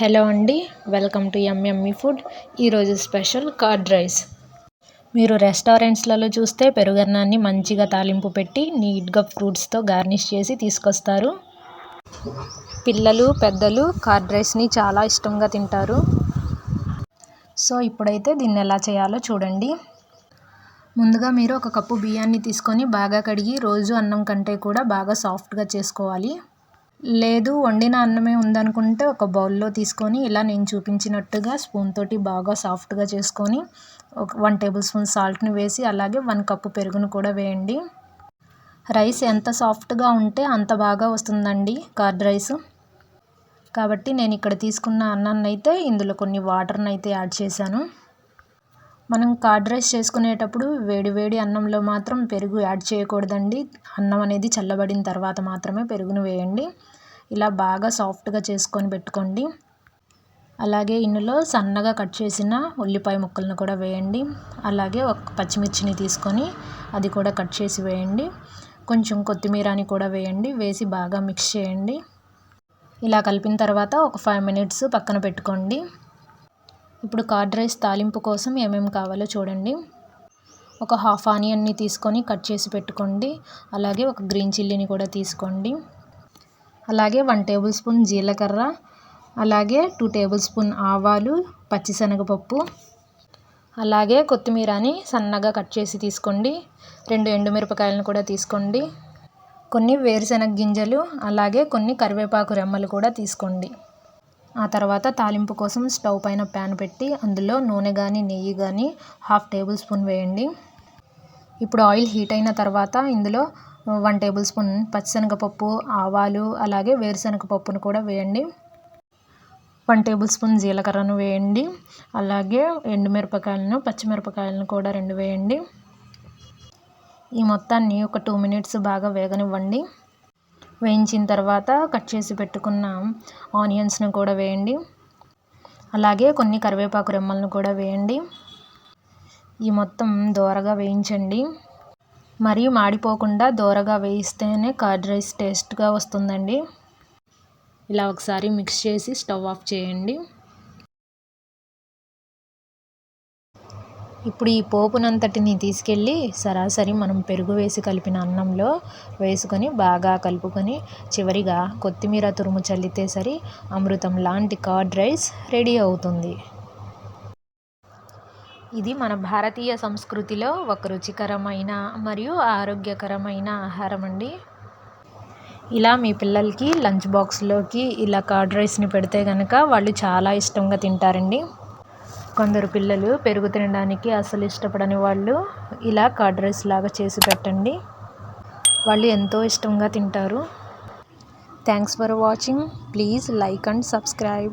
Hello అండి welcome to M M E food. ఈరోజు special curd rice. మీరు రెస్టారెంట్స్లలో చూస్తే పెరుగన్నాన్ని మంచిగా తాలింపు పెట్టి నీట్గా ఫ్రూట్స్తో గార్నిష్ చేసి తీసుకొస్తారు. పిల్లలు పెద్దలు కర్డ్ రైస్ని చాలా ఇష్టంగా తింటారు. సో ఇప్పుడైతే దీన్ని ఎలా చేయాలో చూడండి. ముందుగా మీరు ఒక కప్పు బియ్యాన్ని తీసుకొని బాగా కడిగి రోజు అన్నం కంటే కూడా బాగా సాఫ్ట్గా చేసుకోవాలి. లేదు వండిన అన్నమే ఉందనుకుంటే ఒక బౌల్లో తీసుకొని ఇలా నేను చూపించినట్టుగా స్పూన్ తోటి బాగా సాఫ్ట్గా చేసుకొని ఒక వన్ టేబుల్ స్పూన్ సాల్ట్ని వేసి అలాగే వన్ కప్పు పెరుగును కూడా వేయండి. రైస్ ఎంత సాఫ్ట్గా ఉంటే అంత బాగా వస్తుందండి కర్డ్ రైస్. కాబట్టి నేను ఇక్కడ తీసుకున్న అన్నాన్ని అయితే ఇందులో కొన్ని వాటర్ని అయితే యాడ్ చేశాను. మనం కర్డ్ రైస్ చేసుకునేటప్పుడు వేడి వేడి అన్నంలో మాత్రం పెరుగు యాడ్ చేయకూడదండి. అన్నం అనేది చల్లబడిన తర్వాత మాత్రమే పెరుగును వేయండి. ఇలా బాగా సాఫ్ట్గా చేసుకొని పెట్టుకోండి. అలాగే ఇందులో సన్నగా కట్ చేసిన ఉల్లిపాయ ముక్కలను కూడా వేయండి. అలాగే ఒక పచ్చిమిర్చిని తీసుకొని అది కూడా కట్ చేసి వేయండి. కొంచెం కొత్తిమీరని కూడా వేయండి. వేసి బాగా మిక్స్ చేయండి. ఇలా కలిపిన తర్వాత ఒక ఫైవ్ మినిట్స్ పక్కన పెట్టుకోండి. ఇప్పుడు కర్డ్ రైస్ తాలింపు కోసం ఏమేమి కావాలో చూడండి. ఒక హాఫ్ ఆనియన్ని తీసుకొని కట్ చేసి పెట్టుకోండి. అలాగే ఒక గ్రీన్ చిల్లీని కూడా తీసుకోండి. అలాగే వన్ టేబుల్ స్పూన్ జీలకర్ర. అలాగే టూ టేబుల్ స్పూన్ ఆవాలు పచ్చిశనగపప్పు. అలాగే కొత్తిమీరని సన్నగా కట్ చేసి తీసుకోండి. రెండు ఎండుమిరపకాయలను కూడా తీసుకోండి. కొన్ని వేరుశనగ గింజలు అలాగే కొన్ని కరివేపాకు రెమ్మలు కూడా తీసుకోండి. ఆ తర్వాత తాలింపు కోసం స్టవ్ పైన ప్యాన్ పెట్టి అందులో నూనె కానీ నెయ్యి కానీ హాఫ్ టేబుల్ స్పూన్ వేయండి. ఇప్పుడు ఆయిల్ హీట్ అయిన తర్వాత ఇందులో వన్ టేబుల్ స్పూన్ పచ్చిశనగపప్పు ఆవాలు అలాగే వేరుశనగ పప్పును కూడా వేయండి. వన్ టేబుల్ స్పూన్ జీలకర్రను వేయండి. అలాగే ఎండుమిరపకాయలను పచ్చిమిరపకాయలను కూడా రెండు వేయండి. ఈ మొత్తాన్ని ఒక టూ మినిట్స్ బాగా వేగనివ్వండి. వేయించిన తర్వాత కట్ చేసి పెట్టుకున్న ఆనియన్స్ను కూడా వేయండి. అలాగే కొన్ని కరివేపాకు రెమ్మలను కూడా వేయండి. ఈ మొత్తం దోరగా వేయించండి. మరియు మాడిపోకుండా దోరగా వేయిస్తేనే కర్డ్ రైస్ టేస్ట్గా వస్తుందండి. ఇలా ఒకసారి మిక్స్ చేసి స్టవ్ ఆఫ్ చేయండి. ఇప్పుడు ఈ పోపునంతటిని తీసుకెళ్ళి సరాసరి మనం పెరుగు వేసి కలిపిన అన్నంలో వేసుకొని బాగా కలుపుకొని చివరిగా కొత్తిమీర తురుము చల్లితే సరి అమృతం లాంటి కర్డ్ రైస్ రెడీ అవుతుంది. ఇది మన భారతీయ సంస్కృతిలో ఒక రుచికరమైన మరియు ఆరోగ్యకరమైన ఆహారం అండి. ఇలా మీ పిల్లలకి లంచ్ బాక్స్లోకి ఇలా కర్డ్ రైస్ని పెడితే కనుక వాళ్ళు చాలా ఇష్టంగా తింటారండి. కొందరు పిల్లలు పెరుగు తినడానికి అసలు ఇష్టపడని వాళ్ళు ఇలా కర్డ్ రైస్ లాగా చేసి పెట్టండి. వాళ్ళు ఎంతో ఇష్టంగా తింటారు. Thanks for watching please like and subscribe